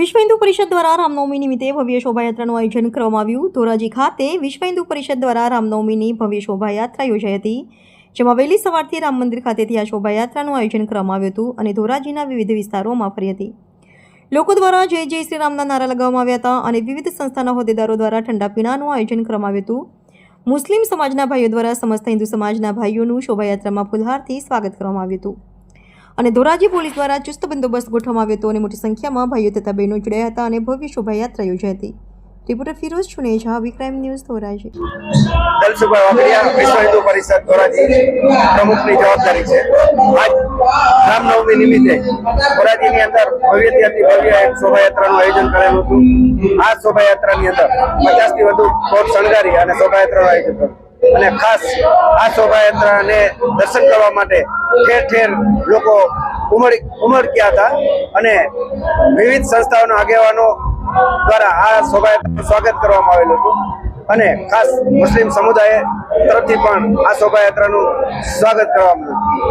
વિશ્વ હિન્દુ પરિષદ દ્વારા રામનવમી નિમિત્તે ભવ્ય શોભાયાત્રાનું આયોજન કરવામાં આવ્યું. ધોરાજી ખાતે વિશ્વ હિન્દુ પરિષદ દ્વારા રામનવમીની ભવ્ય શોભાયાત્રા યોજાઈ હતી, જેમાં વહેલી સવારથી રામ મંદિર ખાતેથી આ શોભાયાત્રાનું આયોજન કરવામાં આવ્યું હતું અને ધોરાજીના વિવિધ વિસ્તારોમાં ફરી હતી. લોકો દ્વારા જય જય શ્રી રામના નારા લગાવવામાં આવ્યા હતા અને વિવિધ સંસ્થાના હોદ્દેદારો દ્વારા ઠંડા પીણાનું આયોજન કરવામાં આવ્યું હતું. મુસ્લિમ સમાજના ભાઈઓ દ્વારા સમસ્ત હિન્દુ સમાજના ભાઈઓનું શોભાયાત્રામાં ફુલહારથી સ્વાગત કરવામાં આવ્યું હતું. અને ધોરાજી પોલીસ દ્વારા ચુસ્ત બંદોબસ્ત ગોઠવવામાં આવ્યો હતો અને મોટી સંખ્યામાં ભાઈઓ તથા બહેનો જોડાયા હતા અને ભવ્ય શોભાયાત્રા યોજાઈ હતી. રિપોર્ટર ફિરોઝ ચુનેજા વિક્રાઇમ ન્યૂઝ, ધોરાજી. દલસુભાઈ વાઘડિયા વિશ્વ હિન્દુ પરિષદ, ધોરાજી. પ્રમુખની જવાબદારી છે. આજ રામનવમી નિમિત્તે ધોરાજીની અંદર ભવ્યથી અતિ ભવ્ય એક શોભાયાત્રાનું આયોજન કરેલું હતું. આ શોભાયાત્રાની અંદર પચાસથી વધુ કોટ શણગારી અને શોભાયાત્રાનું આયોજન કર્યું. અને ખાસ આ શોભાયાત્રાને દર્શન કરવા માટે ઠેર ઠેર લોકો ઉમડ ઉમડક્યા હતા? અને વિવિધ સંસ્થાઓના આગેવાનો દ્વારા આ શોભાયાત્રાનું સ્વાગત કરવામાં આવેલું હતું. અને ખાસ મુસ્લિમ સમુદાય તરફથી પણ આ શોભાયાત્રાનું સ્વાગત કરવામાં આવ્યું.